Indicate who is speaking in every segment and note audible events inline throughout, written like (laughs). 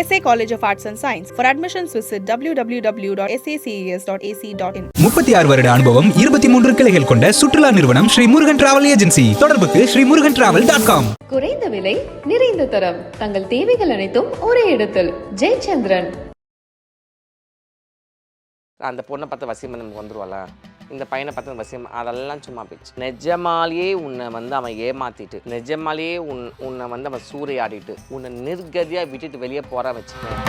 Speaker 1: SA College of Arts and Science. For admissions, visit www.saces.ac.in.
Speaker 2: முப்பத்தி ஆறு வருட அனுபவம் இருபத்தி மூன்று கிளைகள் கொண்ட சுற்றுலா நிறுவனம் ஸ்ரீ முருகன் டிராவல் ஏஜென்சி தொடர்புக்கு Shri Murugan travel dot com
Speaker 3: குறைந்த விலை நிறைந்த தரம். தங்கள் தேவைகள் அனைத்தும் ஒரே இடத்தில். ஜெயச்சந்திரன்.
Speaker 4: அந்த பொண்ணை பார்த்து வசியம் நமக்கு வந்துருவாள? இந்த பையனை பார்த்து வசியம் அதெல்லாம் சும்மா போயிடுச்சு. நிஜமாலேயே உன்னை வந்து அவன் ஏமாத்திட்டு நிஜமாலேயே உன் உன்னை வந்து அவன் சூறையாடிட்டு உன்னை நிர்கதியாக விட்டுட்டு வெளியே போற வச்சுக்கேன்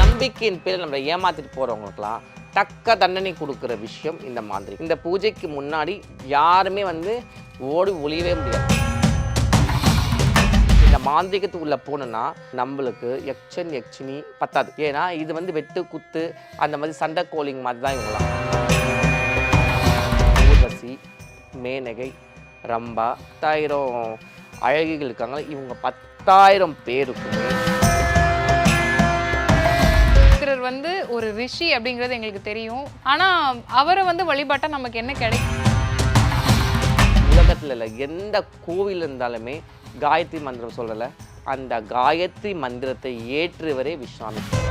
Speaker 4: நம்பிக்கையின் பேரில் நம்மளை ஏமாத்திட்டு போகிறவங்களுக்குலாம் தக்க தண்டனை கொடுக்குற விஷயம் இந்த மாதிரி. இந்த பூஜைக்கு முன்னாடி யாருமே வந்து ஓடி ஒளியவே முடியாது. மாந்திரிகத்துக்கு உள்ள போனோம்னா நம்மளுக்கு எக்ஷன் எக்ஷினி பத்தாது. ஏன்னா இது வந்து வெட்டு குத்து அந்த மாதிரி சண்டை கோலிங் மாதிரி தான் இவங்களாம் ஊர்வசி மேனகை ரம்பா பத்தாயிரம் அழகிகள் இருக்காங்க இவங்க பத்தாயிரம் பேருக்குமே.
Speaker 5: வந்து ஒரு ரிஷி அப்படிங்கிறது எங்களுக்கு தெரியும். ஆனா அவரை வந்து வழிபாட்டா நமக்கு என்ன கிடைக்கும்?
Speaker 4: உலகத்தில் இல்லை எந்த கோவில் இருந்தாலுமே காயத்ரி மந்திரம் சொல்லலை. அந்த காயத்ரி மந்திரத்தை ஏற்றுவரே விஸ்வாமித்ரர்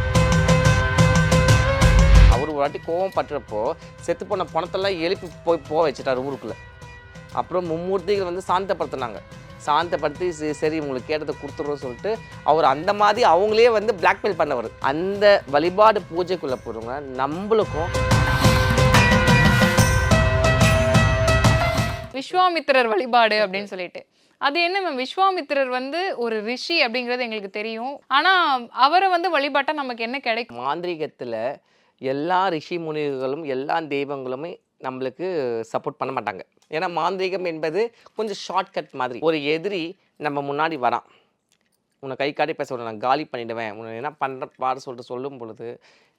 Speaker 4: அவர் ஒரு வாட்டி கோவம் பட்டுறப்போ செத்து போன பணத்தெல்லாம் எழுப்பி போய் போக வச்சுட்டார் ஊருக்குள்ளே. அப்புறம் மும்மூர்த்திகள் வந்து சாந்தப்படுத்தினாங்க. சாந்தப்படுத்தி சரி, சரி உங்களுக்கு கேட்டதை கொடுத்துட்றோம் சொல்லிட்டு அவர் அந்த மாதிரி அவங்களே வந்து பிளாக்மெயில் பண்ணவர். அந்த வழிபாடு பூஜைக்குள்ளே போகிறவங்க நம்மளுக்கும்.
Speaker 5: விஸ்வாமித்திரர் வழிபாடு அப்படின்னு சொல்லிட்டு. அது என்ன மேம் விஸ்வாமித்திரர் வந்து ஒரு ரிஷி அப்படிங்கிறது எங்களுக்கு தெரியும். ஆனா அவரை வந்து வழிபாட்டா நமக்கு என்ன கிடைக்கும்?
Speaker 4: மாந்திரீகத்தில் எல்லா ரிஷி முனிவர்களும் எல்லா தெய்வங்களுமே நம்மளுக்கு சப்போர்ட் பண்ண மாட்டாங்க. ஏன்னா மாந்திரீகம் என்பது கொஞ்சம் ஷார்ட்கட் மாதிரி. ஒரு எதிரி நம்ம முன்னாடி வரான். உன்னை கை காட்டி பேச நான் காலி பண்ணிவிடுவேன் உன்னை என்ன பண்ணுற பாட சொல்லிட்டு சொல்லும் பொழுது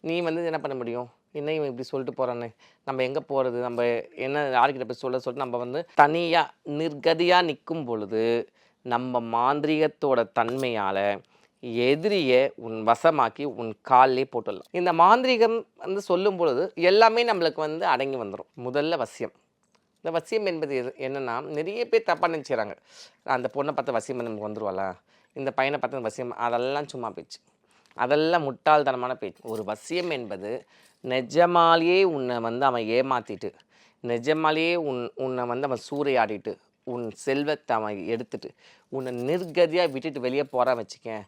Speaker 4: நீ வந்து என்ன பண்ண முடியும்? என்ன இவன் இப்படி சொல்லிட்டு போகிறானே நம்ம எங்கே போகிறது நம்ம என்ன யார்கிட்ட போய் சொல்ல சொல்லிட்டு நம்ம வந்து தனியாக நிர்கதியாக நிற்கும் பொழுது நம்ம மாந்திரீகத்தோட தன்மையால் எதிரியை உன் வசமாக்கி உன் காலிலே போட்டுடலாம். இந்த மாந்திரீகம் வந்து சொல்லும் பொழுது எல்லாமே நம்மளுக்கு வந்து அடங்கி வந்துடும் முதல்ல வசியம். இந்த வசியம் என்பது எது? என்னென்னா நிறைய பேர் தப்பாக நினச்சிக்கிறாங்க. அந்த பொண்ணை பார்த்து வசியம் நமக்கு வந்துருவாளா? இந்த பையனை பார்த்து வசியம் அதெல்லாம் சும்மா போயிடுச்சு. அதெல்லாம் முட்டாள்தனமான பேச்சு. ஒரு வசியம் என்பது நிஜமாலேயே உன்னை வந்து அவன் ஏமாத்திட்டு நிஜமாலேயே உன் உன்னை வந்து அவன் சூறையாடிட்டு உன் செல்வத்தை அவன் எடுத்துட்டு உன்னை நிர்கதியாக விட்டுட்டு வெளியே போகிறான் வச்சுக்கேன்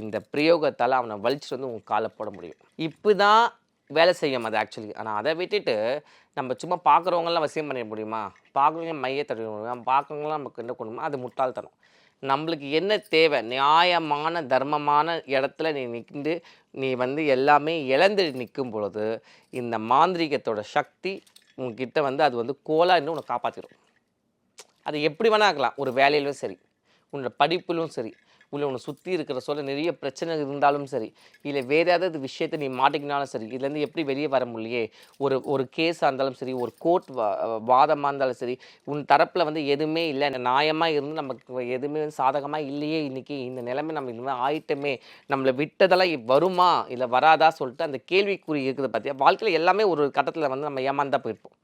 Speaker 4: இந்த பிரயோகத்தால் அவனை வலிச்சுட்டு வந்து உன் காலை போட முடியும். இப்போ தான் வேலை செய்யும் அது ஆக்சுவலி ஆனால் அதை விட்டுட்டு நம்ம சும்மா பார்க்குறவங்களாம் வசியம் பண்ணிட முடியுமா? பார்க்குறவங்க மைய முடியுமா பார்க்குறவங்களாம் நமக்கு என்ன கொண்டு அது முட்டாள்தனம். நம்மளுக்கு என்ன தேவை? நியாயமான தர்மமான இடத்துல நீ நின்று நீ வந்து எல்லாமே இழந்து நிற்கும் பொழுது இந்த மாந்திரீகத்தோட சக்தி உன்கிட்ட வந்து அது வந்து கோலா இருந்து உன்னை காப்பாற்றிடும் அது எப்படி வேணா இருக்கலாம். ஒரு வேலையிலும் சரி உன்னோட படிப்பிலும் சரி உள்ள உன்னை சுற்றி இருக்கிற சொல்ல நிறைய பிரச்சனை இருந்தாலும் சரி இல்லை வேறு ஏதாவது விஷயத்தை நீ மாட்டிக்கினாலும் சரி இதுலேருந்து எப்படி வெளியே வர முடியலையே ஒரு ஒரு கேஸாக இருந்தாலும் சரி ஒரு கோர்ட் வாதமாக இருந்தாலும் சரி உன் தரப்பில் வந்து எதுவுமே இல்லை நியாயமாக இருந்து நமக்கு எதுவுமே வந்து சாதகமாக இல்லையே இன்றைக்கி இந்த நிலைமை நம்ம இனிமேல் ஆயிட்டமே நம்மளை விட்டதெல்லாம் வருமா இல்லை வராதா சொல்லிட்டு அந்த கேள்விக்குறி இருக்குது பார்த்தியா வாழ்க்கையில் எல்லாமே ஒரு கட்டத்தில் வந்து நம்ம ஏமாந்தா போயிருப்போம்.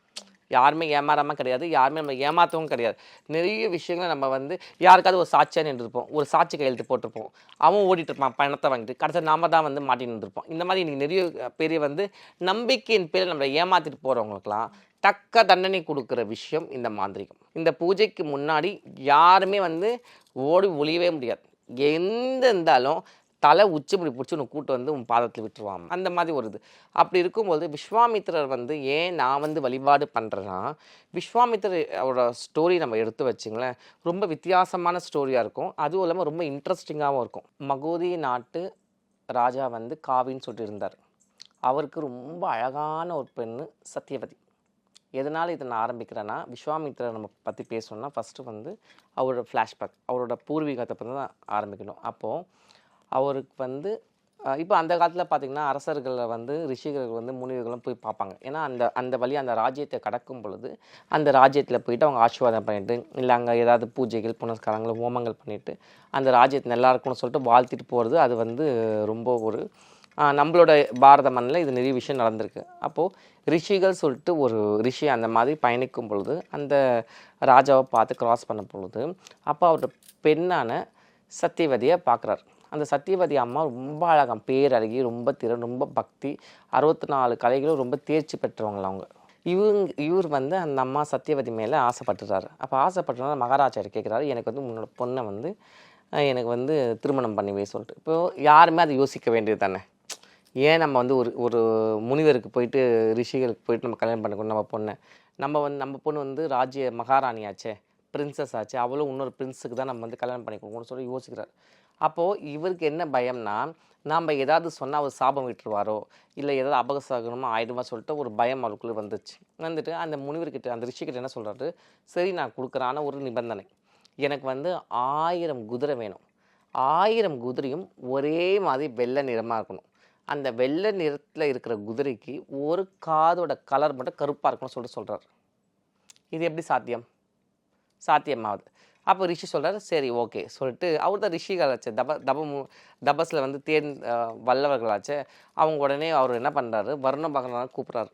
Speaker 4: யாருமே ஏமாறாமல் கிடையாது யாருமே நம்ம ஏமாற்றவும் கிடையாது. நிறைய விஷயங்களை நம்ம வந்து யாருக்காவது ஒரு சாட்சியாக நின்றுருப்போம். ஒரு சாட்சி கையெழுத்து போட்டிருப்போம். அவன் ஓடிட்டு இருப்பான் பணத்தை வாங்கிட்டு. கடைசி நாம தான் வந்து மாட்டி நின்றுருப்போம் இந்த மாதிரி இன்றைக்கி நிறைய பேர் வந்து நம்பிக்கையின் பேரில் நம்மளை ஏமாற்றிட்டு போகிறவங்களுக்குலாம் தக்க தண்டனை கொடுக்குற விஷயம் இந்த மாந்திரிகம். இந்த பூஜைக்கு முன்னாடி யாருமே வந்து ஓடி ஒழியவே முடியாது. எந்த இருந்தாலும் தலை உச்சி இப்படி பிடிச்சி உன்னை கூட்டு வந்து உன் பாதத்தில் விட்டுருவான். அந்த மாதிரி ஒரு இது. அப்படி இருக்கும்போது விஸ்வாமித்திரர் வந்து ஏன் நான் வந்து வழிபாடு பண்ணுறேன்னா விஸ்வாமித்திரர் அவரோட ஸ்டோரி நம்ம எடுத்து வச்சிங்களேன். ரொம்ப வித்தியாசமான ஸ்டோரியாக இருக்கும். அதுவும் இல்லாமல் ரொம்ப இன்ட்ரெஸ்டிங்காகவும் இருக்கும். மகோதி நாட்டு ராஜா வந்து காவின்னு சொல்லிட்டு இருந்தார். அவருக்கு ரொம்ப அழகான ஒரு பெண்ணு சத்யவதி. எதனால் இதை நான் ஆரம்பிக்கிறேன்னா விஸ்வாமித்திரர் நம்ம பற்றி பேசணும்னா ஃபஸ்ட்டு வந்து அவரோட ஃப்ளாஷ்பேக் அவரோட பூர்வீகத்தை பற்றி தான் ஆரம்பிக்கணும். அப்போது அவருக்கு வந்து இப்போ அந்த காலத்தில் பார்த்திங்கன்னா அரசர்களை வந்து ரிஷிகள் வந்து முனிவர்களும் போய் பார்ப்பாங்க ஏன்னா அந்த அந்த வழி அந்த ராஜ்யத்தை கடக்கும் பொழுது அந்த ராஜ்யத்தில் போயிட்டு அவங்க ஆசீர்வாதம் பண்ணிட்டு இல்லை அங்கே ஏதாவது பூஜைகள் புனஸ்காரங்கள் ஹோமங்கள் பண்ணிவிட்டு அந்த ராஜ்யத்தை நல்லா இருக்கும்னு சொல்லிட்டு வாழ்த்திட்டு போகிறது அது வந்து ரொம்ப ஒரு நம்மளோட பாரத மண்ணில் இது நிறைய விஷயம் நடந்திருக்கு. அப்போது ரிஷிகள் சொல்லிட்டு ஒரு ரிஷி அந்த மாதிரி பயணிக்கும் பொழுது அந்த ராஜாவை பார்த்து கிராஸ் பண்ண பொழுது அப்போ அவரோட பெண்ணான சத்தியவதியை பார்க்குறாரு. அந்த சத்தியவதி அம்மா ரொம்ப அழகாம். பேரழகி ரொம்ப திறன் ரொம்ப பக்தி. அறுபத்தி நாலு கலைகளும் ரொம்ப தேர்ச்சி பெற்றவங்கள அவங்க. இவங்க இவர் வந்து அந்த அம்மா சத்தியவதி மேலே ஆசைப்பட்டுறாரு. அப்போ ஆசைப்பட்டனால மகாராஜர் கேட்குறாரு எனக்கு வந்து உன்னோட பொண்ணை வந்து எனக்கு வந்து திருமணம் பண்ணிவே சொல்லிட்டு. இப்போ யாருமே அதை யோசிக்க வேண்டியது தானே? ஏன் நம்ம வந்து ஒரு ஒரு முனிவருக்கு போயிட்டு ரிஷிகளுக்கு போயிட்டு நம்ம கல்யாணம் பண்ணிக்கணும் நம்ம பொண்ணை? நம்ம வந்து நம்ம பொண்ணு வந்து ராஜ்ய மகாராணி ஆச்சே பிரின்சஸ் ஆச்சு அவளும் இன்னொரு பிரின்ஸுக்கு தான் நம்ம வந்து கல்யாணம் பண்ணி கொடுக்கணும்னு சொல்லி யோசிக்கிறார். அப்போது இவருக்கு என்ன பயம்னா நாம் ஏதாவது சொன்னால் அவர் சாபம் விட்டுருவாரோ? இல்லை ஏதாவது அபகசகனமாக ஆயிடுமா சொல்லிட்டு ஒரு பயம் அவருக்குள்ளே வந்துச்சு. வந்துட்டு அந்த முனிவர்கிட்ட அந்த ரிஷிக்கிட்ட என்ன சொல்கிறாரு சரி நான் கொடுக்குறான ஒரு நிபந்தனை. எனக்கு வந்து ஆயிரம் குதிரை வேணும். ஆயிரம் குதிரையும் ஒரே மாதிரி வெள்ளை நிறமாக இருக்கணும். அந்த வெள்ளை நிறத்தில் இருக்கிற குதிரைக்கு ஒரு காதோட கலர் மட்டும் கருப்பாக இருக்கணும்னு சொல்லிட்டு சொல்கிறார் இது எப்படி சாத்தியம்? சாத்தியமாகுது அப்போ ரிஷி சொல்கிறார் சரி ஓகே சொல்லிட்டு அவர் தான் ரிஷிகளாச்சு தப தப தபஸில் வந்து தேன் வல்லவர்களாச்சு அவங்க உடனே அவர் என்ன பண்ணுறாரு வர்ணம் பகவானை கூப்பிட்றாரு.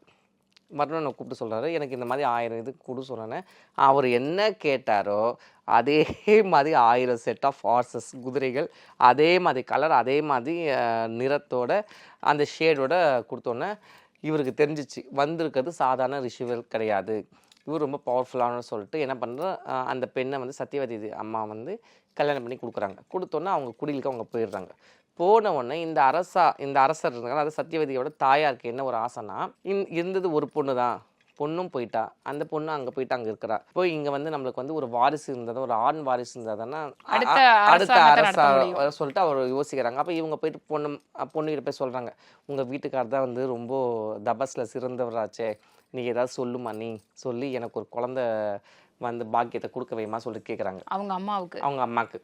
Speaker 4: வர்ணனை கூப்பிட்டு சொல்கிறாரு எனக்கு இந்த மாதிரி ஆயிரம் இது கொடு சொன்னேன்னு அவர் என்ன கேட்டாரோ அதே மாதிரி ஆயிரம் செட் ஆஃப் ஹார்சஸ் குதிரைகள் அதே மாதிரி கலர் அதே மாதிரி நிறத்தோட அந்த ஷேடோட கொடுத்தோன்னே இவருக்கு தெரிஞ்சிச்சு வந்திருக்கிறது சாதாரண ரிஷிகள் கிடையாது. இவர் ரொம்ப பவர்ஃபுல்லானு சொல்லிட்டு என்ன பண்ணுற அந்த பெண்ணை வந்து சத்தியவதி இது அம்மா வந்து கல்யாணம் பண்ணி கொடுக்குறாங்க. கொடுத்தோன்னே அவங்க குடிலுக்கு அவங்க போயிடுறாங்க. போன உடனே இந்த அரசா இந்த அரசர் இருக்காங்க அது சத்தியவதியோட தாயாருக்கு என்ன ஒரு ஆசைனா இன் இருந்தது ஒரு பொண்ணு தான் பொண்ணும் போயிட்டா அந்த பொண்ணு அங்கே போயிட்டு அங்கே இருக்கிறா. போய் இங்கே வந்து நம்மளுக்கு வந்து ஒரு வாரிசு இருந்தது ஒரு ஆண் வாரிசு இருந்ததுன்னா
Speaker 5: அடுத்த
Speaker 4: அரசா. சொல்லிட்டு அவர் யோசிக்கிறாங்க. அப்போ இவங்க போயிட்டு பொண்ணு பொண்ணுகிட்ட போய் சொல்கிறாங்க உங்கள் வீட்டுக்கார் தான் வந்து ரொம்ப தபஸில் சிறந்தவராச்சே நீ ஏதாவது சொல்லுமா நீ? சொல்லி எனக்கு ஒரு குழந்த வந்து பாக்கியத்தை கொடுக்க வைமா சொல்லிட்டு கேட்குறாங்க
Speaker 5: அவங்க அம்மாவுக்கு?
Speaker 4: அவங்க அம்மாக்கு.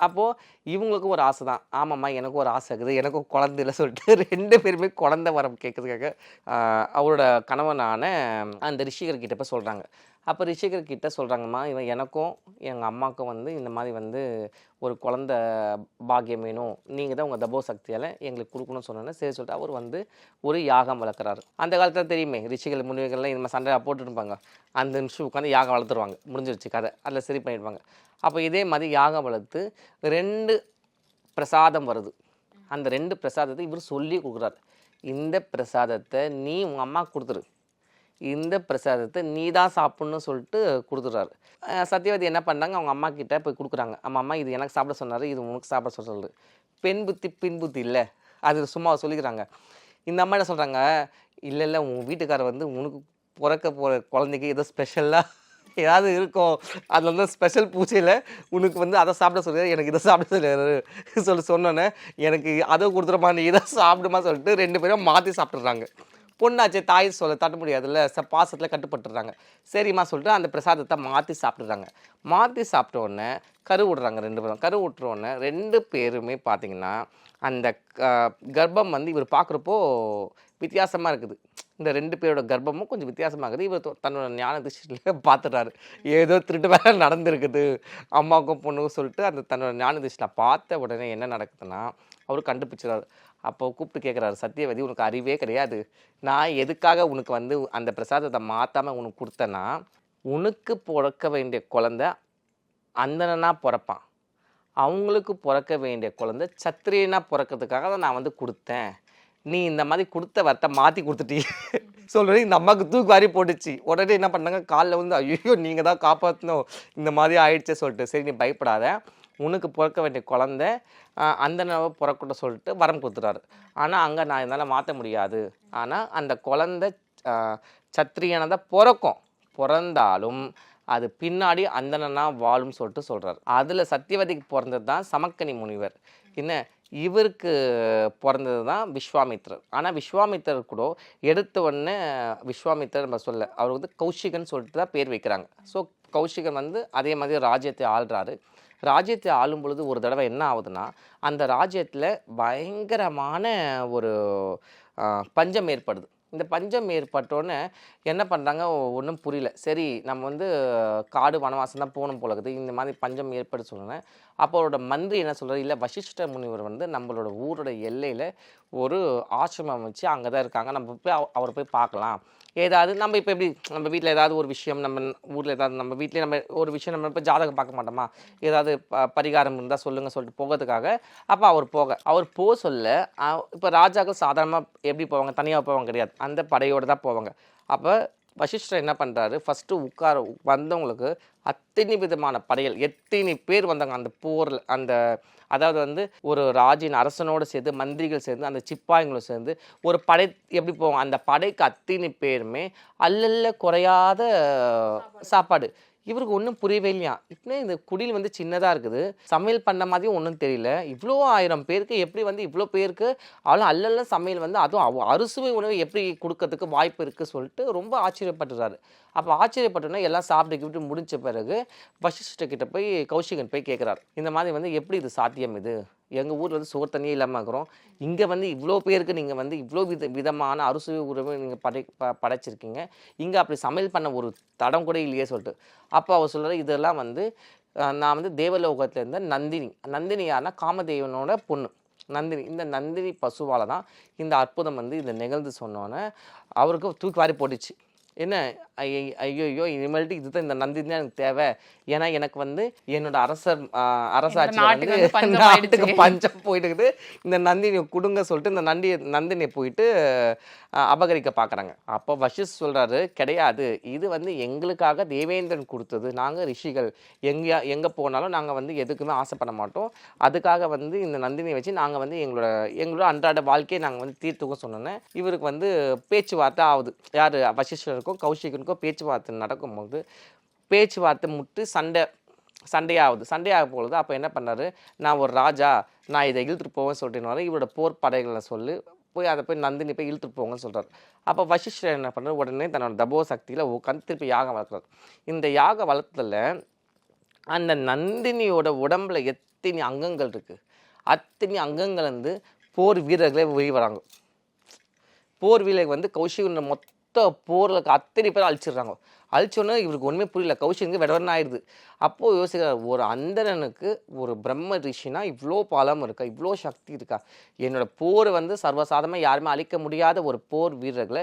Speaker 4: அப்போது இவங்களுக்கு ஒரு ஆசை தான். ஆமாம்மா எனக்கு ஒரு ஆசை இருக்குது. எனக்கும் குழந்தை இல்லை சொல்லிட்டு (laughs) ரெண்டு பேருமே குழந்தை வரம் கேட்கறதுக்காக அவரோட கணவனான அந்த ரிஷிகர் கிட்ட போய் சொல்கிறாங்க அப்போ ரிஷிகர் கிட்ட சொல்கிறாங்கம்மா இவன் எனக்கும் எங்கள் அம்மாவுக்கும் வந்து இந்த மாதிரி வந்து ஒரு குழந்த பாக்கியம் வேணும். நீங்கள் தான் உங்கள் தபோ சக்தியால் எங்களுக்கு கொடுக்கணும்னு சொன்னோன்னே சரி சொல்லிட்டு அவர் வந்து ஒரு யாகம் வளர்க்குறாரு. அந்த காலத்தில் தெரியுமே ரிஷிகள் முனிவர்கள்லாம் இந்த மாதிரி சண்டை போட்டுருப்பாங்க அந்த நிமிஷம் உட்காந்து யாகம் வளர்த்துருவாங்க. முடிஞ்சிருச்சு கதை. அதில் சரி பண்ணிடுவாங்க அப்போ இதே மாதிரி யாகம் வளர்த்து ரெண்டு பிரசாதம் வருது. அந்த ரெண்டு பிரசாதத்தை இவர் சொல்லி கொடுக்குறாரு. இந்த பிரசாதத்தை நீ உங்கள் அம்மா கொடுத்துரு. இந்த பிரசாதத்தை நீ தான் சாப்பிட்ணுன்னு சொல்லிட்டு கொடுத்துட்றாரு. சத்யவதி என்ன பண்ணாங்க அவங்க அம்மா கிட்ட போய் கொடுக்குறாங்க. அம்மா அம்மா இது எனக்கு சாப்பிட சொன்னார் இது உனக்கு சாப்பிட சொல்கிறது பெண் புத்தி பின் புத்தி இல்லை. அது சும்மா சொல்லிக்கிறாங்க. இந்த அம்மா என்ன சொல்கிறாங்க இல்லை இல்லை உன் வீட்டுக்காரர் வந்து உனக்கு பிறக்க போகிற குழந்தைக்கு ஏதோ ஸ்பெஷலாக ஏதாவது இருக்கும். அதில் வந்து ஸ்பெஷல் பூஜையில் உனக்கு வந்து அதை சாப்பிட சொல்லி எனக்கு இதை சாப்பிட சொல்லி சொல்லி சொன்னோன்னே எனக்கு அதை கொடுத்துருமா நீ இதை சாப்பிடுமா சொல்லிட்டு ரெண்டு பேரும் மாற்றி சாப்பிட்றாங்க பொண்ணாச்சே தாய் சொல்ல தட்ட முடியாதுல்ல? ச பாசத்தில் கட்டுப்பட்டுறாங்க. சரிம்மா சொல்லிட்டு அந்த பிரசாதத்தை மாற்றி சாப்பிட்றாங்க. மாற்றி சாப்பிட்ட உடனே கரு விடுறாங்க ரெண்டு பேரும். கரு விட்டுறோடனே ரெண்டு பேருமே பார்த்தீங்கன்னா அந்த க- கர்ப்பம் வந்து இவர் பார்க்குறப்போ வித்தியாசமாக இருக்குது. இந்த ரெண்டு பேரோட கர்ப்பமும் கொஞ்சம் வித்தியாசமாக இருக்குது. இவர் தொ- தன்னோட ஞான திருஷ்டியில் பார்த்துட்டாரு ஏதோ திருட்டு வேலை நடந்திருக்குது. அம்மாவுக்கும் பொண்ணுக்கும் சொல்லிட்டு அந்த தன்னோட ஞான திருஷ்டியில் பார்த்த உடனே என்ன நடக்குதுன்னா அவர் கண்டுபிடிச்சிடாரு அப்போ கூப்பிட்டு கேட்குறாரு சத்தியவதி உனக்கு அறிவே கிடையாது. நான் எதுக்காக உனக்கு வந்து அந்த பிரசாதத்தை மாற்றாமல் உனக்கு கொடுத்தேன்னா உனக்கு பிறக்க வேண்டிய குழந்த அந்தனாக பிறப்பான். அவங்களுக்கு பிறக்க வேண்டிய குழந்த சத்திரியனாக பிறக்கிறதுக்காக தான் நான் வந்து கொடுத்தேன். நீ இந்த மாதிரி கொடுத்த வரத்தை மாற்றி கொடுத்துட்டீ. (laughs) சொல்கிறேன் இந்த அம்மாவுக்கு தூக்கு வாரி போட்டுச்சு. உடனே என்ன பண்ணாங்க? காலில் வந்து ஐயோ நீங்கள் தான் காப்பாற்றணும் இந்த மாதிரி ஆயிடுச்சே சொல்லிட்டு. சரி நீ பயப்படாத. உனக்கு பிறக்க வேண்டிய குழந்த அந்த நாவை பிறக்கட்டும் சொல்லிட்டு வரம் கொடுத்துட்டாரு. ஆனால் அங்கே நான் என்னால் மாற்ற முடியாது. ஆனால் அந்த குழந்த சத்திரியனை தான் பிறக்கும். பிறந்தாலும் அது பின்னாடி அந்தனா வாழும் சொல்லிட்டு சொல்கிறார் அதில் சத்தியவதிக்கு பிறந்தது தான் சமக்கனி முனிவர். என்ன? இவருக்கு பிறந்தது தான் விஸ்வாமித்ரர். ஆனால் விஸ்வாமித்ரர் கூட எடுத்த உடனே விஸ்வாமித்ரர் நம்ம சொல்ல அவர் வந்து கௌஷிகன் சொல்லிட்டு தான் பேர் வைக்கிறாங்க. ஸோ கௌஷிகன் வந்து அதே மாதிரி ராஜ்யத்தை ஆள்றாரு. ராஜ்யத்தை ஆளும் பொழுது ஒரு தடவை என்ன ஆகுதுன்னா அந்த ராஜ்யத்தில் பயங்கரமான ஒரு பஞ்சம் ஏற்படுது. இந்த பஞ்சம் ஏற்பட்டோன்னே என்ன பண்ணுறாங்க ஒன்றும் புரியல. சரி நம்ம வந்து காடு வனவாசம் தான் போகணும் போல இருக்குது இந்த மாதிரி பஞ்சம் ஏற்பட சொல்லணும் அப்போ அவரோட மந்திரி என்ன சொல்கிறார் இல்லை வசிஷ்ட முனிவர் வந்து நம்மளோட ஊரோட எல்லையில் ஒரு ஆசிரமம் வச்சு அங்கே தான் இருக்காங்க. நம்ம போய் அவ- அவரை போய் பார்க்கலாம். ஏதாவது நம்ம இப்போ எப்படி நம்ம வீட்டில் ஏதாவது ஒரு விஷயம் நம்ம ஊரில் ஏதாவது நம்ம வீட்டிலே நம்ம ஒரு விஷயம் நம்ம இப்போ ஜாதகம் பார்க்க மாட்டோமா? ஏதாவது ப- பரிகாரம் இருந்தால் சொல்லுங்கள் சொல்லிட்டு போகிறதுக்காக அப்போ அவர் போக. அவர் போக சொல்ல இப்போ ராஜாக்கள் சாதாரணமாக எப்படி போவாங்க? தனியாக போவாங்க கிடையாது. அந்த படையோடு தான் போவாங்க. அப்போ வசிஷ்டர் என்ன பண்ணுறாரு ஃபஸ்ட்டு உட்கார வந்தவங்களுக்கு அத்தனை விதமான படைகள் எத்தனை பேர் வந்தாங்க? அந்த போரில் அந்த அதாவது வந்து ஒரு ராஜின் அரசனோடு சேர்ந்து மந்திரிகள் சேர்ந்து அந்த சிப்பாய்களும் சேர்ந்து ஒரு படை எப்படி போவாங்க? அந்த படைக்கு அத்தனை பேருமே அல்லல்ல குறையாத சாப்பாடு. இவருக்கு ஒன்றும் புரியவே இல்லையா? இப்படி இந்த குடில் வந்து சின்னதாக இருக்குது. சமையல் பண்ண மாதிரியும் ஒன்றும் தெரியல. இவ்வளோ ஆயிரம் பேருக்கு எப்படி வந்து இவ்வளோ பேருக்கு அவ்வளோ அல்லல்ல சமையல் வந்து அதுவும் அறுசுவை உணவு எப்படி கொடுக்கறதுக்கு வாய்ப்பு இருக்குது சொல்லிட்டு ரொம்ப ஆச்சரியப்பட்டுறாரு. அப்போ ஆச்சரியப்பட்டோன்னா எல்லாம் சாப்பிட்டு கிப்ட்டு முடிஞ்ச பிறகு வசிஷ்ட கிட்ட போய் கௌஷிகன் போய் கேட்குறாரு இந்த மாதிரி வந்து எப்படி இது சாத்தியம் இது? எங்கள் ஊரில் வந்து சோறு தண்ணியே இல்லாமல் இருக்கிறோம். இங்கே வந்து இவ்வளோ பேருக்கு நீங்கள் வந்து இவ்வளோ வித விதமான அறுசுவை உறவு நீங்கள் படை ப படைச்சிருக்கீங்க. இங்கே அப்படி சமையல் பண்ண ஒரு தடம் கூட இல்லையே சொல்லிட்டு. அப்போ அவர் சொல்கிற இதெல்லாம் வந்து நான் வந்து தேவலோகத்தில் இருந்த நந்தினி. நந்தினி யாருன்னா காமதேவனோட பொண்ணு. நந்தினி. இந்த நந்தினி பசுவால் தான் இந்த அற்புதம் வந்து இதை நிகழ்ந்து சொன்னோன்னே அவருக்கு தூக்கி வாரி போட்டுச்சு. என்ன? ஐய இனிமேல்ட்டு இதுதான் இந்த நந்தினி தான் எனக்கு தேவை. ஏன்னா எனக்கு வந்து என்னோட அரசர் அரசாட்சி வந்து நாட்டுக்கு. பஞ்சம் போயிட்டு இருக்குது இந்த நந்தினியை கொடுங்க சொல்லிட்டு இந்த நந்தி நந்தினியை போயிட்டு அபகரிக்க பார்க்குறாங்க அப்போ வசிஷ் சொல்கிறாரு கிடையாது. இது வந்து எங்களுக்காக தேவேந்திரன் கொடுத்தது. நாங்கள் ரிஷிகள். எங்கே எங்கே போனாலும் நாங்கள் வந்து எதுக்குமே ஆசைப்பட மாட்டோம். அதுக்காக வந்து இந்த நந்தினியை வச்சு நாங்கள் வந்து எங்களோட எங்களோட அன்றாட வாழ்க்கையை நாங்கள் வந்து தீர்த்துக்க சொன்னோன்னே இவருக்கு வந்து பேச்சுவார்த்தை ஆகுது. யார்? வசிஷ்டருக்கும் கௌஷிகனுக்கும் பேச்சுவார்த்தை நடக்கும்போது பேச்சுவார்த்தை முட்டு சண்டை சண்டையாகுது. சண்டையாக பொழுது அப்போ என்ன பண்ணார்? நான் ஒரு ராஜா. நான் இதை இழுத்துட்டு போவேன் சொல்லிட்டு இவரோட போர் படைகளை சொல்லி போய் அதை போய் நந்தினி போய் இழுத்துட்டு போங்கன்னு சொல்கிறார் அப்போ வசிஷ்டர் என்ன பண்ணுறாரு உடனே தன்னோட தபோ சக்தியில் உட்காந்து திருப்பி யாகம் வளர்க்குறார். இந்த யாக வளர்த்துல அந்த நந்தினியோட உடம்புல எத்தனை அங்கங்கள் இருக்குது அத்தனை அங்கங்கள் வந்து போர் வீரர்களே வெளியே வராங்க போர் வீரர்கள் வந்து கௌஷிகன் மொத்த போரில் அத்தனை பேர் அழிச்சிடுறாங்க. அழிச்சோன்னே இவருக்கு ஒன்றுமே புரியல. கௌஷிக்கு விடவரன் ஆயிடுது. அப்போது யோசிக்கிறார் ஒரு அந்தரனுக்கு ஒரு பிரம்ம ரிஷினா இவ்வளோ பலம் இருக்கா இவ்வளோ சக்தி இருக்கா? என்னோட போரை வந்து சர்வசாதமாக யாருமே அழிக்க முடியாத ஒரு போர் வீரர்களை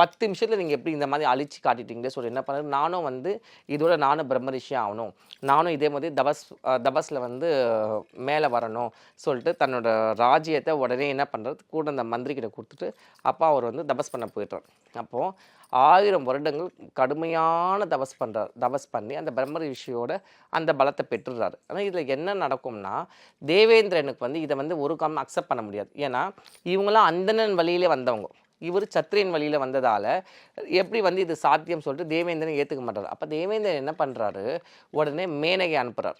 Speaker 4: பத்து நிமிஷத்தில் நீங்கள் எப்படி இந்த மாதிரி அழிச்சு காட்டிட்டீங்களே சொல்லி என்ன பண்ணாரு? நானும் வந்து இதோட நானும் பிரம்ம ரிஷி ஆகணும். நானும் இதே மாதிரி தபஸ் தபஸில் வந்து மேலே வரணும் சொல்லிட்டு தன்னோட ராஜ்யத்தை உடனே என்ன பண்ணுறது கூட அந்த மந்திரிக்கிட்ட கொடுத்துட்டு அப்பா அவர் வந்து தபஸ் பண்ண போயிட்டார். அப்போது ஆயிரம் வருடங்கள் கடுமையான தவஸ் பண்ணுறார் தவஸ் பண்ணி அந்த பிரம்ம ரிஷியோட அந்த பலத்தை பெற்றுறாரு. ஆனால் இதில் என்ன நடக்கும்னா தேவேந்திரனுக்கு வந்து இதை வந்து ஒரு காலம் அக்செப்ட் பண்ண முடியாது. ஏன்னா இவங்களாம் அந்தணன் வழியிலே வந்தவங்க. இவர் சத்திரியன் வழியில் வந்ததால் எப்படி வந்து இது சாத்தியம் சொல்லிட்டு தேவேந்திரன் ஏற்றுக்க மாட்டார். அப்போ தேவேந்திரன் என்ன பண்ணுறாரு உடனே மேனகை அனுப்புகிறார்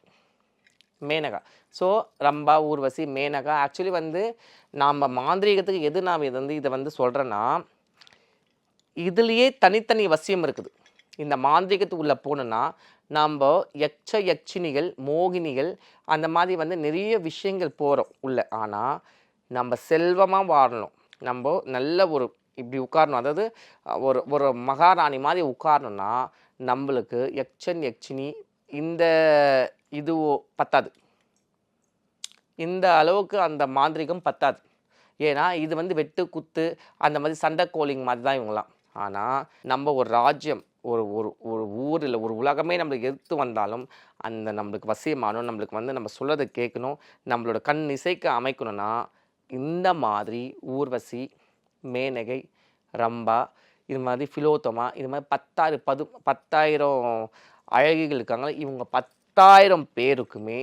Speaker 4: மேனகா. ஸோ ரம்பா ஊர்வசி மேனகா ஆக்சுவலி வந்து நாம் மாந்திரீகத்துக்கு எது நாம் இது வந்து இதை வந்து சொல்கிறேன்னா இதுலேயே தனித்தனி வசியம் இருக்குது. இந்த மாந்திரிகத்துக்கு உள்ளே போனோன்னா நம்ம யக்ஷ யக்ஷினிகள் மோகினிகள் அந்த மாதிரி வந்து நிறைய விஷயங்கள் போகிறோம் உள்ளே. ஆனால் நம்ம செல்வமாக வாழணும். நம்ம நல்ல ஒரு இப்படி உட்காரணும். அதாவது ஒரு ஒரு மகாராணி மாதிரி உட்காரணும்னா நம்மளுக்கு யக்ஷன் யக்ஷினி இந்த இது பத்தாது. இந்த அளவுக்கு அந்த மாந்திரிகம் பத்தாது. ஏன்னா இது வந்து வெட்டு குத்து அந்த மாதிரி சண்டை கோலிங் மாதிரி தான் இவங்களாம் ஆனால் நம்ம ஒரு ராஜ்யம் ஒரு ஒரு ஒரு ஊர் இல்லை ஒரு உலகமே நம்மளுக்கு எதிர்த்து வந்தாலும் அந்த நம்மளுக்கு வசியமானும் நம்மளுக்கு வந்து நம்ம சொல்கிறத கேட்கணும் நம்மளோட கண் இசைக்க அமைக்கணும்னா இந்த மாதிரி ஊர்வசி மேனகை ரம்பா இது மாதிரி ஃபிலோத்தமா இது மாதிரி பத்தாயிரம் பது பத்தாயிரம் அழகிகள் இருக்காங்களே இவங்க பத் பத்தாயிரம் பேருக்குமே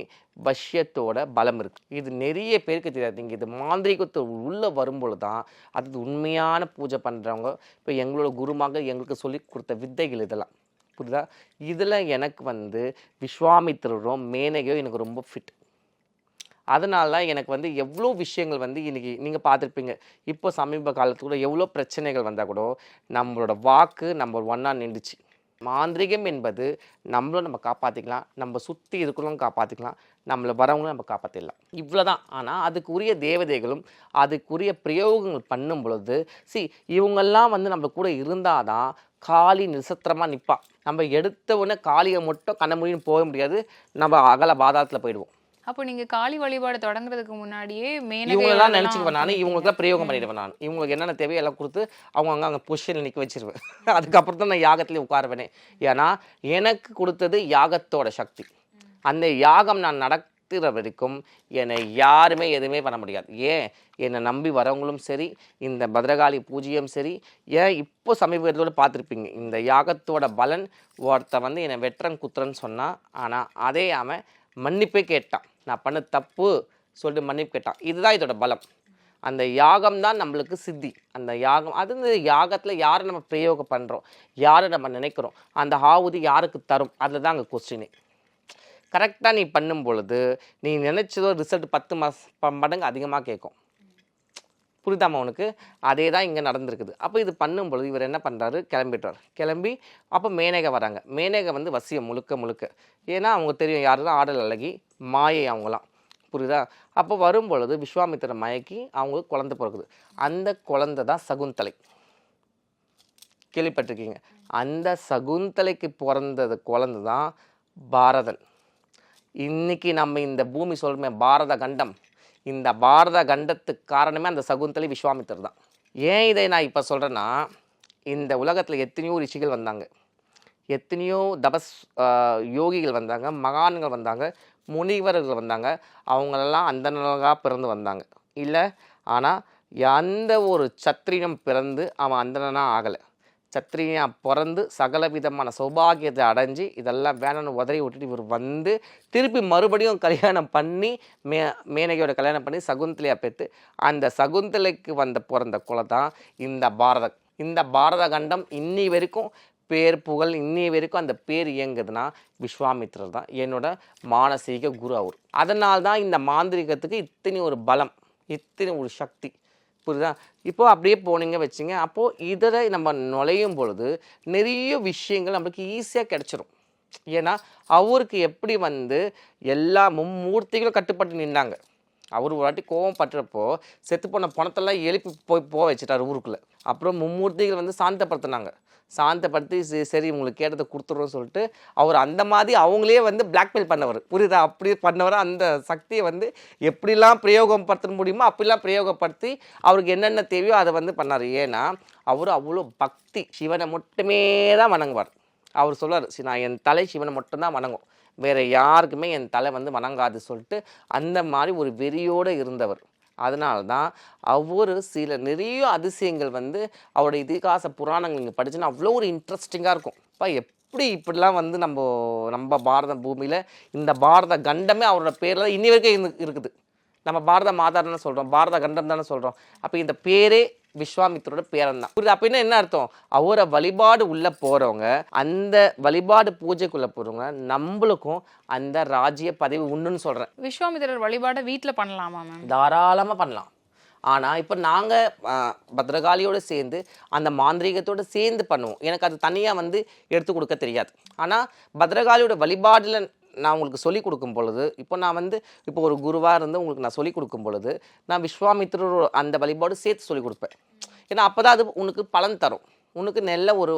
Speaker 4: வஷ்யத்தோட பலம் இருக்கு. இது நிறைய பேருக்கு தெரியாது. இங்கே இது மாந்திரிகத்தை உள்ளே வரும்பொழுது தான் அது உண்மையான பூஜை பண்ணுறவங்க இப்போ எங்களோட குருமாக எங்களுக்கு சொல்லி கொடுத்த வித்தைகள் இதெல்லாம். புரியுதா? இதில் எனக்கு வந்து விஸ்வாமித்திரரும் மேனகையும் எனக்கு ரொம்ப ஃபிட் அதனால எனக்கு வந்து எவ்வளோ விஷயங்கள் வந்து இன்றைக்கி நீங்கள் பார்த்துருப்பீங்க. இப்போ சமீப காலத்துல கூட எவ்வளோ பிரச்சனைகள் வந்தால் கூட நம்மளோட வாக்கு நம்பர் ஒன்னாக நின்றுச்சு. மாந்திரிகம் என்பது நம்மளும் நம்ம காப்பாற்றிக்கலாம் நம்ம சுற்றி இருக்கிறவங்களும் காப்பாற்றிக்கலாம் நம்மளை வரவங்களும் நம்ம காப்பாற்றிடலாம் இவ்வளோதான் ஆனால் அதுக்குரிய தேவதைகளும் அதுக்குரிய பிரயோகங்கள் பண்ணும் பொழுது சி இவங்கெல்லாம் வந்து நம்ம கூட இருந்தால் தான் காளி நிசத்திரமாக நிற்பா நம்ம எடுத்த உடனே காளியை மட்டும் கண்ண முடியும் போக முடியாது. நம்ம அகல பாதாளத்தில் போயிடுவோம்.
Speaker 5: அப்போ நீங்க காளி வழிபாடு தொடங்குறதுக்கு முன்னாடியே
Speaker 4: இவங்களெல்லாம் நினச்சிக்குவேன் நான் இவங்களுக்குலாம் பிரயோகம் பண்ணிடுவேன் நான். இவங்களுக்கு என்னென்ன தேவையோ எல்லாம் கொடுத்து அவங்க அங்கே அங்கே பொசிஷனில் நிற்க வச்சிருவேன். (laughs) அதுக்கப்புறம் தான் நான் யாகத்திலே உட்காருவேனே. ஏன்னா எனக்கு கொடுத்தது யாகத்தோட சக்தி. அந்த யாகம் நான் நடத்துகிற வரைக்கும் என்னை யாருமே எதுவுமே பண்ண முடியாது. ஏன்? என்னை நம்பி வரவங்களும் சரி இந்த பத்ரகாளி பூஜையும் சரி ஏன் இப்போ சமீபத்தோடு பார்த்துருப்பீங்க? இந்த யாகத்தோட பலன் ஒருத்த வந்து என்னை வெட்டுறன் குத்துறன்னு சொன்னான் ஆனால் அதே அவன் மன்னிப்பே கேட்டான். நான் பண்ண தப்பு சொல்லிட்டு மன்னிப்பு கேட்டான். இதுதான் இதோட பலம். அந்த யாகம் தான் நம்மளுக்கு சித்தி. அந்த யாகம் அது இந்த யாகத்தில் யாரை நம்ம பிரயோகம் பண்ணுறோம் யாரை நம்ம நினைக்கிறோம்? அந்த ஆவுதி யாருக்கு தரும்? அதில் தான் அங்கே கொஸ்டினே கரெக்டாக நீ பண்ணும் பொழுது நீ நினச்சதோ ரிசல்ட் பத்து மாச மடங்கு அதிகமாக கேட்கும் புரியுதாம்மா அவனுக்கு அதே தான் இங்கே நடந்திருக்குது. அப்போ இது பண்ணும் பொழுது இவர் என்ன பண்ணுறாரு கிளம்பிட்டார் கிளம்பி அப்போ மேனகை வராங்க. மேனகை வந்து வசியம் முழுக்க முழுக்க. ஏன்னா அவங்க தெரியும் யாருதான் ஆடல் அழகி மாயை அவங்களாம். புரியுதா? அப்போ வரும் பொழுது விஸ்வாமித்திர மயக்கி அவங்களுக்கு குழந்தை பிறகுது அந்த குழந்தை தான் சகுந்தலை. கேள்விப்பட்டிருக்கீங்க? அந்த சகுந்தலைக்கு பிறந்தது குழந்த தான் பாரதன். இன்னைக்கு நம்ம இந்த பூமி சொல்கிறோமே பாரத கண்டம். இந்த பாரத கண்டத்துக்கு காரணமே அந்த சகுந்தலை விஸ்வாமித்தர் தான். ஏன் இதை நான் இப்போ சொல்கிறேன்னா இந்த உலகத்தில் எத்தனையோ ரிஷிகள் வந்தாங்க. எத்தனையோ தபஸ் யோகிகள் வந்தாங்க மகான்கள் வந்தாங்க முனிவர்கள் வந்தாங்க அவங்களெல்லாம் அந்தனர்களாக பிறந்து வந்தாங்க. இல்லை ஆனால் எந்த ஒரு சத்திரினம் பிறந்து அவன் அந்தனாக ஆகலை. சத்திரியாக பிறந்து சகல விதமான சௌபாகியத்தை அடைஞ்சு இதெல்லாம் வேணும்னு உதறி விட்டுட்டு இவர் வந்து திருப்பி மறுபடியும் கல்யாணம் பண்ணி மே மேனகையோட கல்யாணம் பண்ணி சகுந்தலையாக பெற்று அந்த சகுந்தலைக்கு வந்த பிறந்த குலை தான் இந்த பாரத இந்த பாரத கண்டம் இன்னி வரைக்கும் பேர் புகழ் இன்னைய வரைக்கும் அந்த பேர் இயங்குதுன்னா விஸ்வாமித்ரர் தான் என்னோட மானசீக குரு அவர். அதனால்தான் இந்த மாந்திரிகத்துக்கு இத்தனை ஒரு பலம் இத்தனை ஒரு சக்தி. புரியுதா? இப்போது அப்படியே போனீங்க வச்சுங்க அப்போது இதில் நம்ம நுழையும் பொழுது நிறைய விஷயங்கள் நம்மளுக்கு ஈஸியாக கிடச்சிரும். ஏன்னா அவருக்கு எப்படி வந்து எல்லா மும்மூர்த்திகளும் கட்டுப்பட்டு நின்றாங்க அவர் ஒரு வாட்டி கோவம் பட்டுறப்போ செத்து போன பணத்தெல்லாம் எழுப்பி போய் போக வச்சுட்டார் ஊருக்குள்ளே. அப்புறம் மும்மூர்த்திகள் வந்து சாந்தப்படுத்தினாங்க. சாந்தப்படுத்தி சரி, உங்களுக்கு கேட்டதை கொடுத்துட்றோம்னு சொல்லிட்டு அவர் அந்த மாதிரி அவங்களே வந்து பிளாக்மெயில் பண்ணவர். புரியுதா? அப்படி பண்ணவர் அந்த சக்தியை வந்து எப்படிலாம் பிரயோகம் படுத்த முடியுமோ அப்படிலாம் பிரயோகப்படுத்தி அவருக்கு என்னென்ன தேவையோ அதை வந்து பண்ணார். ஏன்னா அவர் அவ்வளோ பக்தி சிவனை மட்டுமே தான் வணங்குவார். அவர் சொல்லுவார் "சி, நான் என் தலை சிவனை மட்டும்தான் வணங்கும். வேறு யாருக்குமே என் தலை வந்து வணங்காது சொல்லிட்டு அந்த மாதிரி ஒரு வெறியோடு இருந்தவர். அதனால தான் சில நிறைய அதிசயங்கள் வந்து அவருடைய இதிகாச புராணங்கள் நீங்கள் படிச்சுன்னா அவ்வளோ ஒரு இன்ட்ரெஸ்டிங்காக இருக்கும். இப்போ எப்படி இப்படிலாம் வந்து நம்ம நம்ம பாரத பூமியில் இந்த பாரத கண்டமே அவரோட பேரில் இன்னி வரைக்கும் இருந்து- இருக்குது. நம்ம பாரத மாதான்னு சொல்கிறோம் பாரத கண்டம் தானே சொல்கிறோம் அப்போ இந்த பேரே விஸ்வாமித்திரோட பேரன் தான் புரியுது? அப்படின்னா என்ன அர்த்தம்? அவரை வழிபாடு உள்ள போகிறவங்க அந்த வழிபாடு பூஜைக்குள்ளே போகிறவங்க நம்மளுக்கும் அந்த ராஜ்ய பதவி உண்டுன்னு சொல்கிறேன்
Speaker 5: விஸ்வாமித்திரர் வழிபாட வீட்ல பண்ணலாமா மேம்
Speaker 4: தாராளமாக பண்ணலாம். ஆனால் இப்போ நாங்கள் பத்ரகாளியோடு சேர்ந்து அந்த மாந்திரீகத்தோடு சேர்ந்து பண்ணுவோம். எனக்கு அது தனியாக வந்து எடுத்து கொடுக்க தெரியாது. ஆனால் பத்ரகாளியோட வழிபாடில் நான் உங்களுக்கு சொல்லிக் கொடுக்கும் பொழுது இப்போ நான் வந்து இப்போ ஒரு குருவாக இருந்து உங்களுக்கு நான் சொல்லிக் கொடுக்கும் பொழுது நான் விஸ்வாமித்திரர் அந்த வழிபாடு சேர்த்து சொல்லிக் கொடுப்பேன். ஏன்னா அப்போ தான் அது உனக்கு பலன் தரும். உனக்கு நல்ல ஒரு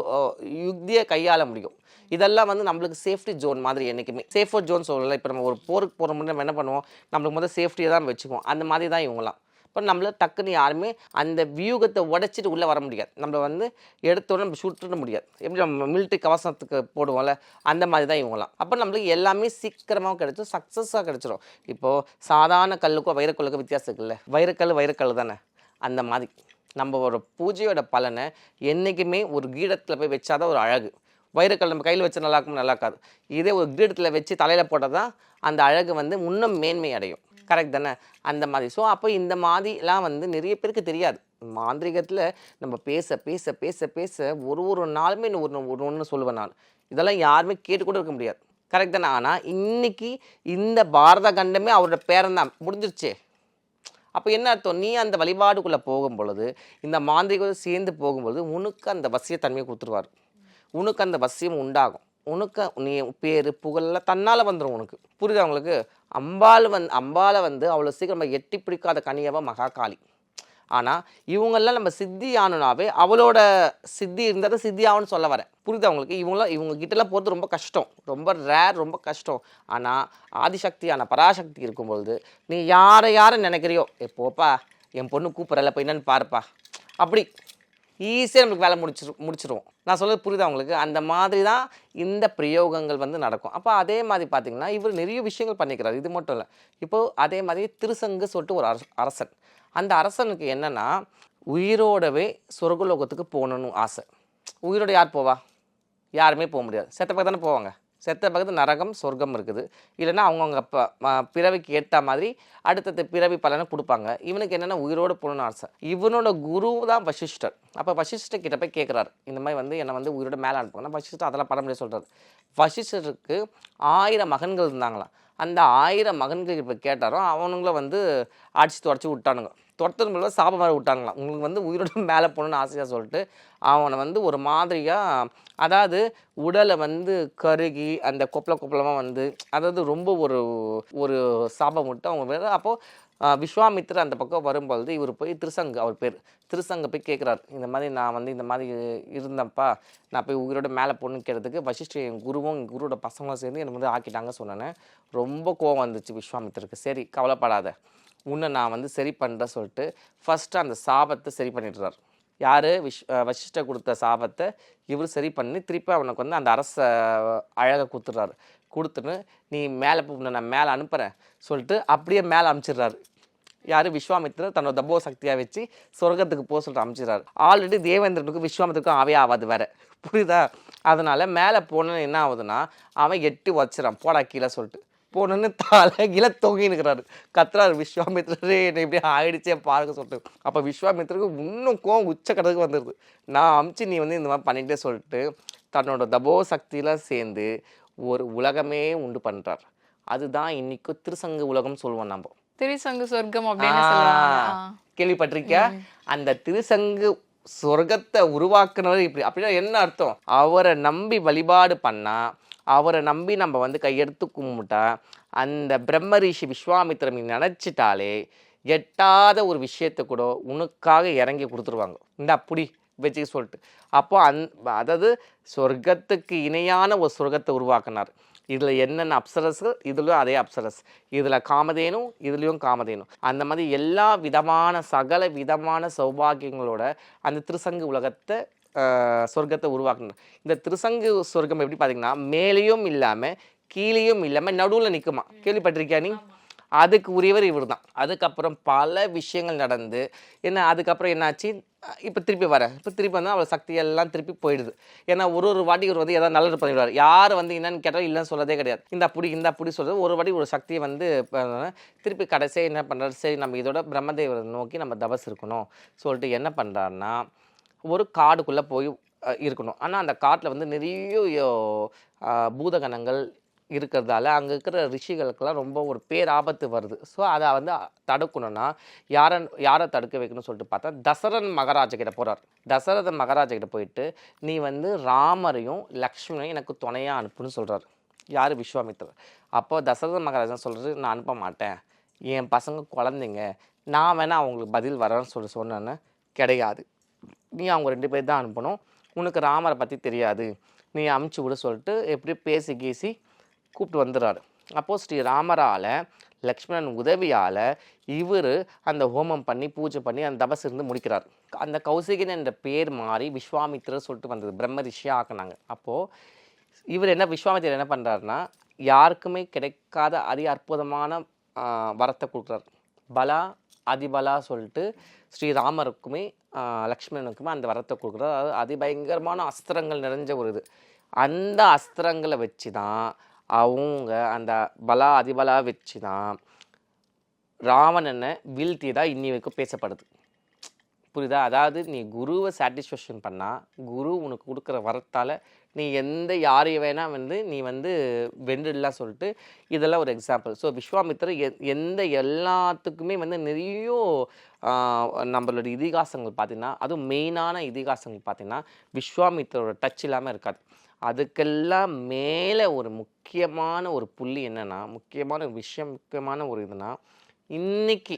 Speaker 4: யுக்தியை கையாள முடியும். இதெல்லாம் வந்து நம்மளுக்கு சேஃப்டி ஜோன் மாதிரி என்றைக்குமே சேஃபர் ஜோன் சொல்லலை. இப்போ நம்ம ஒரு போருக்கு போகிற முன்னாடி நம்ம என்ன பண்ணுவோம்? நம்மளுக்கு முதல்ல சேஃப்டியை தான் வச்சுக்குவோம். அந்த மாதிரி தான் இவங்களாம் இப்போ நம்மள டக்குன்னு யாருமே அந்த வியூகத்தை உடைச்சிட்டு உள்ளே வர முடியாது. நம்ம வந்து எடுத்தோடனே நம்ம சுட்டுட முடியாது. எப்படி நம்ம மிலிட்ரி கவசத்துக்கு போடுவோம்ல அந்த மாதிரி தான் இவங்களாம் அப்போ நம்மளுக்கு எல்லாமே சீக்கிரமாக கிடைச்சிடும் சக்ஸஸாக கிடைச்சிடும் இப்போது சாதாரண கல்லுக்கும் வைரக்கல்லுக்கும் வித்தியாசம் இருக்குல்ல. வைரக்கல் வைரக்கல் தானே? அந்த மாதிரி. நம்ம ஒரு பூஜையோட பலனை என்றைக்குமே ஒரு கீடத்தில் போய் வச்சாதான் ஒரு அழகு. வைரக்கல் நம்ம கையில் வச்சா நல்லா இருக்கும் நல்லா இருக்காது இதே ஒரு கீடத்தில் வச்சு தலையில் போட்டால் தான் அந்த அழகு வந்து இன்னும் மேன்மை அடையும். கரெக்ட் தானே? அந்த மாதிரி. ஸோ அப்போ இந்த மாதிரிலாம் வந்து நிறைய பேருக்கு தெரியாது. மாந்திரிகத்தில் நம்ம பேச பேச பேச பேச ஒரு ஒரு நாளுமே ஒன்று ஒரு ஒன்று சொல்லுவேன் நான். இதெல்லாம் யாருமே கேட்டு கூட இருக்க முடியாது. கரெக்ட் தானே? ஆனால் இன்னைக்கு இந்த பாரத கண்டமே அவரோட பேரன் முடிஞ்சிருச்சே. அப்போ என்ன அர்த்தம்? நீ அந்த வழிபாடுக்குள்ளே போகும் பொழுது இந்த மாந்திரிகோடு சேர்ந்து போகும்பொழுது உனக்கு அந்த வசியத்தன்மையை கொடுத்துருவார். உனக்கு அந்த வசியம் உண்டாகும். உனக்கு நீ பேர் புகழெல்லாம் தன்னால் வந்துடும் உனக்கு. புரியுதா உங்களுக்கு? அம்பாள் வந் அம்பாளை வந்து அவ்வளோ சீக்கிரம் எட்டி பிடிக்காத கனியவ மகாகாளி. ஆனால் இவங்கெல்லாம் நம்ம சித்தி ஆனனாவே அவளோட சித்தி இருந்தால் சித்தி ஆகும்னு சொல்ல வரேன் புரியுது அவங்களுக்கு இவங்களாம் இவங்க கிட்டலாம் போகிறது ரொம்ப கஷ்டம். ரொம்ப ரேர் ரொம்ப கஷ்டம். ஆனால் ஆதிசக்தியான பராசக்தி இருக்கும்பொழுது நீ யாரை யாரை நினைக்கிறியோ எப்போப்பா என் பொண்ணு கூப்பிட்றல போய் என்னன்னு பாருப்பா. அப்படி ஈஸியாக நம்மளுக்கு வேலை முடிச்சிரு முடிச்சிருவோம். நான் சொல்கிறது புரியுதா உங்களுக்கு? அந்த மாதிரி தான் இந்த பிரயோகங்கள் வந்து நடக்கும். அப்போ அதே மாதிரி பார்த்தீங்கன்னா இவர் நிறைய விஷயங்கள் பண்ணிக்கிறார். இது மட்டும் இல்லை. இப்போது அதே மாதிரி திருசங்கு சொல்லிட்டு ஒரு அரசன். அந்த அரசனுக்கு என்னென்னா உயிரோடவே சொர்க்கலோகத்துக்கு போகணும்னு ஆசை. உயிரோட யார் போவா? யாருமே போக முடியாது. செத்த பக்கம் தானே போவாங்க. செத்த பக்கத்து நரகம் சொர்க்கம் இருக்குது. இல்லைன்னா அவங்கவுங்க ப ம- பிறவிக்கு ஏற்ற மாதிரி அடுத்தடுத்த பிறவி பலனை கொடுப்பாங்க. இவனுக்கு என்னென்னா உயிரோடு போகணும்னு ஆசை. இவனோட குரு தான் வசிஷ்டர். அப்போ வசிஷ்டர் கிட்ட போய் கேட்குறாரு இந்த மாதிரி வந்து என்னை வந்து உயிரோட மேலே அனுப்புங்கன்னா வசிஷ்டர் அதெல்லாம் பட முடியாது சொல்கிறார் வசிஷ்டருக்கு ஆயிரம் மகன்கள் இருந்தாங்களாம். அந்த ஆயிரம் மகன்கள் இப்போ கேட்டாரோ அவனுங்களும் வந்து அடித்து தொடச்சி விட்டானுங்க. துரத்தன் மூலம் சாபம் வர விட்டாங்களாம். உங்களுக்கு வந்து உயிரோட மேலே போகணுன்னு ஆசையாக சொல்லிட்டு அவனை வந்து ஒரு மாதிரியாக அதாவது உடலை வந்து கருகி அந்த கொப்பள கொப்பளமாக வந்து அதாவது ரொம்ப ஒரு ஒரு சாபம் விட்டு அவங்க வேறு. அப்போது விஸ்வாமித்ரர் அந்த பக்கம் வரும்பொழுது இவர் போய் திருசங்கு அவர் பேர் திருசங்க போய் கேட்குறாரு இந்த மாதிரி நான் வந்து இந்த மாதிரி இருந்தேன்ப்பா நான் போய் உயிரோட மேலே பொண்ணு கேட்டதுக்கு வசிஷ்டர் என் குருவும் என் குருவோட பசங்களும் சேர்ந்து என்னை வந்து ஆக்கிட்டாங்க சொன்னேன். ரொம்ப கோவம் வந்துச்சு விஸ்வாமித்தருக்கு சரி கவலைப்படாத. உன்னை நான் வந்து சரி பண்ணுறேன் சொல்லிட்டு ஃபஸ்ட்டு அந்த சாபத்தை சரி பண்ணிடுறார். யார்? விஷ் வசிஷ்ட கொடுத்த சாபத்தை இவர் சரி பண்ணி திருப்பி அவனுக்கு வந்து அந்த அரச அழகை கொடுத்துட்றாரு. கொடுத்துன்னு நீ மேலே போ உன்னை நான் மேலே அனுப்புகிறேன் சொல்லிட்டு அப்படியே மேலே அனுப்பிச்சிடுறாரு. யார்? விஸ்வாமித்திரர் தன்னோட தபோ சக்தியாக வச்சு சொர்க்கத்துக்கு போக சொல்லிட்டு அனுப்பிச்சிடுறாரு. ஆல்ரெடி தேவேந்திரனுக்கும் விஸ்வாமித்திரக்கும் அவே ஆகாது வேற. புரியுதா? அதனால் மேலே போனோன்னு என்ன ஆகுதுன்னா அவன் எட்டி வச்சிடறான் போடா கீழே சொல்லிட்டு. போனோன்னு தலை கீழே தொங்கினுக்கிறாரு கத்துறாரு விஸ்வாமித்திரரே என்னை இப்படி ஆயிடுச்சே பாருங்க சொல்லிட்டு. அப்போ விஸ்வாமித்திரருக்கு இன்னும் கோவம் உச்சக்கடத்துக்கு வந்துடுது நான் அமிச்சு நீ வந்து இந்த மாதிரி பண்ணிட்டே சொல்லிட்டு தன்னோட தபோ சக்தியெலாம் சேர்ந்து ஒரு உலகமே உண்டு பண்ணுறார் அதுதான் இன்னைக்கு திருசங்கு உலகம் சொல்லுவோம் நம்ம.
Speaker 5: திரிசங்கு சொர்க்கம் அப்படின்னு.
Speaker 4: கேள்விப்பட்டிருக்கியா? அந்த திருசங்கு சொர்க்கத்தை உருவாக்குனவர் இப்படி. அப்படின்னா என்ன அர்த்தம்? அவரை நம்பி வழிபாடு பண்ணா அவரை நம்பி நம்ம வந்து கையெடுத்து கும்பிட்டா அந்த பிரம்ம ரிஷி விஸ்வாமித்திரம் நீ நினச்சிட்டாலே எட்டாத ஒரு விஷயத்தை கூட உனக்காக இறங்கி கொடுத்துருவாங்க. இந்த அப்படி வச்சு சொல்லிட்டு. அப்போ அந் அதாவது சொர்க்கத்துக்கு இணையான ஒரு சொர்க்கத்தை உருவாக்கினார். இதில் என்னென்ன அப்சரஸ்கள் இதுலையும் அதே அப்சரஸ் இதில் காமதேனும் இதுலேயும் காமதேனும். அந்த மாதிரி எல்லா விதமான சகல விதமான சௌபாகியங்களோட அந்த திருசங்கு உலகத்தை சொர்க்கத்தை உருவாக்குனார் இந்த திருசங்கு சொர்க்கம் எப்படி பார்த்தீங்கன்னா மேலேயும் இல்லாமல் கீழேயும் இல்லாமல் நடுவில் நிற்குமா கேள்விப்பட்டிருக்கியா நீ? அதுக்கு உரியவர் இவர் தான் அதுக்கப்புறம் பல விஷயங்கள் நடந்து என்ன அதுக்கப்புறம் என்னாச்சு? இப்போ திருப்பி வர. இப்போ திருப்பி வந்து அவள் சக்தி எல்லாம் திருப்பி போயிடுது. ஏன்னா ஒரு ஒரு வாட்டி இவர் வந்து ஏதாவது நல்லது பண்ணிடுவார். யார் வந்து என்னன்னு கேட்டால் இல்லைன்னு சொல்லதே கிடையாது. இந்த அப்படி இந்த அப்படி சொல்கிறது ஒரு வாட்டி ஒரு சக்தியை வந்து திருப்பி கடைசியாக என்ன பண்ணுறாரு சரி நம்ம இதோட பிரம்மதேவரை நோக்கி நம்ம தபஸ் இருக்கணும். சொல்லிட்டு என்ன பண்ணுறாருன்னா ஒரு காடுக்குள்ளே போய் இருக்கணும். ஆனால் அந்த காட்டில் வந்து நிறைய பூதகணங்கள் இருக்கிறதால அங்கே இருக்கிற ரிஷிகளுக்கெல்லாம் ரொம்ப ஒரு பேராபத்து வருது. ஸோ அதை வந்து தடுக்கணும்னா யாரை யாரை தடுக்க வைக்கணும்னு சொல்லிட்டு பார்த்தா தசரன் மகாராஜா கிட்ட போகிறார் தசரதன் மகாராஜா கிட்ட போயிட்டு நீ வந்து ராமரையும் லக்ஷ்மணையும் எனக்கு துணையாக அனுப்புன்னு சொல்கிறார் யார்? விஸ்வாமித்திரர். அப்போ தசரத மகாராஜா சொல்கிறது நான் அனுப்ப மாட்டேன். என் பசங்க குழந்தைங்க. நான் வேணால் அவங்களுக்கு பதில் வரேன்னு சொல்லி சொன்னேன்னு கிடையாது. நீ அவங்க ரெண்டு பேர் தான் அனுப்பணும். உனக்கு ராமரை பற்றி தெரியாது. நீ அமுச்சு விட சொல்லிட்டு எப்படி பேசி கீசி கூப்பிட்டு வந்துடுறாரு. அப்போது ஸ்ரீ ராமரால் லக்ஷ்மணன் உதவியால் இவர் அந்த ஹோமம் பண்ணி பூஜை பண்ணி அந்த தபஸ் இருந்து முடிக்கிறார். அந்த கௌசிகன் என்ற பேர் மாறி விஸ்வாமித்திரர் சொல்லிட்டு வந்தது. பிரம்ம ரிஷியாக ஆக்குனாங்க. அப்போது இவர் என்ன விஸ்வாமித்திரர் என்ன பண்ணுறாருன்னா யாருக்குமே கிடைக்காத அதி அற்புதமான வரத்தை கொடுக்குறாரு. பலா அதிபலா சொல்லிட்டு ஸ்ரீராமருக்குமே லக்ஷ்மணனுக்குமே அந்த வரத்தை கொடுக்குறது அதாவது அதிபயங்கரமான அஸ்திரங்கள் நிறைஞ்ச ஒரு இது. அந்த அஸ்திரங்களை வச்சு தான் அவங்க அந்த பலா அதிபலா வச்சு தான் ராவணனை வீழ்த்தி தான் இன்னி வரைக்கும் பேசப்படுது. புரியுதா? அதாவது நீ குருவை சாட்டிஸ்ஃபேக்ஷன் பண்ணால் குரு உனக்கு கொடுக்குற வரத்தால் நீ எந்த யாரையும் வேணால் வந்து நீ வந்து வென்றுடலாம் சொல்லிட்டு இதெல்லாம் ஒரு எக்ஸாம்பிள் ஸோ விஸ்வாமித்திரர் எ எந்த எல்லாத்துக்குமே வந்து நிறைய நம்மளோட இதிகாசங்கள் பார்த்திங்கன்னா அதுவும் மெயினான இதிகாசங்கள் பார்த்திங்கன்னா விஸ்வாமித்திரோட டச் இல்லாமல் இருக்காது. அதுக்கெல்லாம் மேலே ஒரு முக்கியமான ஒரு புள்ளி என்னென்னா முக்கியமான விஷயம் முக்கியமான ஒரு இதுனா இன்றைக்கி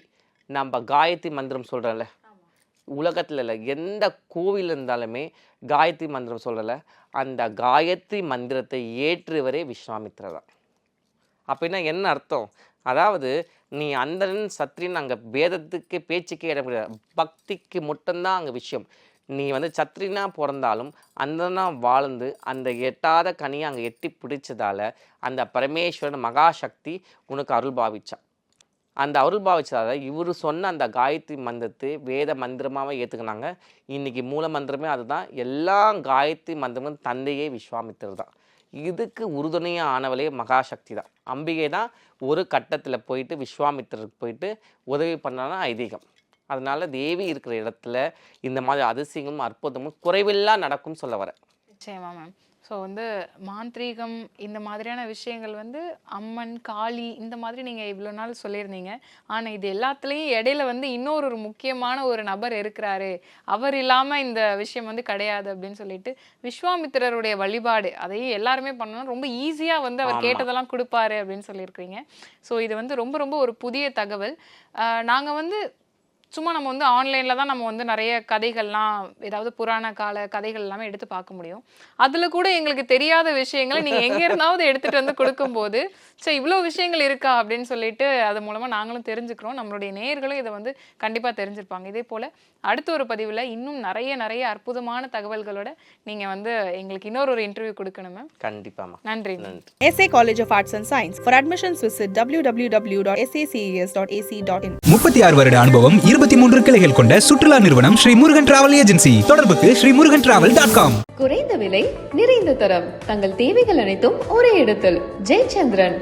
Speaker 4: நம்ம காயத்ரி மந்திரம் சொல்கிறோம்ல உலகத்தில் இல்லை எந்த கோவில் இருந்தாலுமே காயத்ரி மந்திரம் சொல்லலை. அந்த காயத்ரி மந்திரத்தை ஏற்றுவரே விஸ்வாமித்திரர் தான். அப்படின்னா என்ன அர்த்தம்? அதாவது நீ அந்தரன் சத்ரின் அங்கே பேதத்துக்கு பேச்சுக்கே இடம் கிடையாது. பக்திக்கு மட்டும்தான் அங்கே விஷயம். நீ வந்து சத்ரினா பிறந்தாலும் அந்தனா வாழ்ந்து அந்த எட்டாத கனியை அங்கே எட்டி பிடிச்சதால அந்த பரமேஸ்வரன் மகாசக்தி உனக்கு அருள் பாவிச்சான். அந்த அருள் பாவிச்சதால இவர் சொன்ன அந்த காயத்ரி மந்திரத்தை வேத மந்திரமாகவே ஏற்றுக்கினாங்க இன்றைக்கி மூல மந்திரமே அதுதான். எல்லா காயத்ரி மந்திரமும் தந்தையே விஸ்வாமித்திரர் தான். இதுக்கு உறுதுணையாக ஆனவளே மகாசக்தி தான். அம்பிகை தான் ஒரு கட்டத்தில் போயிட்டு விஸ்வாமித்திரருக்கு போயிட்டு உதவி பண்ணனா ஐதீகம். அதனால் தேவி இருக்கிற இடத்துல இந்த மாதிரி அதிசயங்களும் அற்புதமும் குறைவில்லா நடக்கும் சொல்ல வரேன்
Speaker 5: நிச்சயமா மேம். ஸோ வந்து மாந்திரீகம் இந்த மாதிரியான விஷயங்கள் வந்து அம்மன் காளி இந்த மாதிரி நீங்கள் இவ்வளோ நாள் சொல்லியிருந்தீங்க. ஆனால் இது எல்லாத்துலேயும் இடையில வந்து இன்னொரு ஒரு முக்கியமான ஒரு நபர் இருக்கிறாரு. அவர் இல்லாமல் இந்த விஷயம் வந்து கிடையாது அப்படின்னு சொல்லிட்டு விஸ்வாமித்திரருடைய வழிபாடு அதையும் எல்லாருமே பண்ணணும். ரொம்ப ஈஸியாக வந்து அவர். கேட்டதெல்லாம் கொடுப்பாரு அப்படின்னு சொல்லியிருக்கிறீங்க. ஸோ இது வந்து ரொம்ப ரொம்ப ஒரு புதிய தகவல். நாங்கள் வந்து சும்மா நம்ம வந்து ஆன்லைனில் தான் நம்ம வந்து நிறைய கதைகள்லாம் ஏதாவது புராண கால கதைகள் எல்லாமே எடுத்து பார்க்க முடியும். அதில் கூட எங்களுக்கு தெரியாத விஷயங்களை நீங்கள் எங்கே இருந்தாவது எடுத்துகிட்டு வந்து கொடுக்கும்போது சரி இவ்வளோ விஷயங்கள் இருக்கா? அப்படின்னு சொல்லிட்டு அது மூலமாக நாங்களும் தெரிஞ்சுக்கிறோம். நம்மளுடைய நேயர்களும் இதை வந்து கண்டிப்பாக தெரிஞ்சிருப்பாங்க. இதே போல் அடுத்த ஒரு பதிவில் இன்னும் நிறைய நிறைய அற்புதமான தகவல்களோட நீங்கள் வந்து எங்களுக்கு இன்னொரு ஒரு இன்டர்வியூ கொடுக்கணும் மேம்
Speaker 4: கண்டிப்பாம்மா
Speaker 5: நன்றி மேம்
Speaker 4: நன்றி.
Speaker 1: SA College of Arts and Science. For admissions, visit www.saces.ac.in.
Speaker 2: முப்பத்தி ஆறு வருட அனுபவம் இருபத்தி மூன்று கிளைகள் கொண்ட சுற்றுலா நிறுவனம் ஸ்ரீ முருகன் டிராவல் ஏஜென்சி. தொடர்புக்கு Shri Murugan travel dot com.
Speaker 3: குறைந்த விலை நிறைந்த தரம். தங்கள் தேவைகள் அனைத்தும் ஒரே இடத்தில். ஜெயச்சந்திரன்.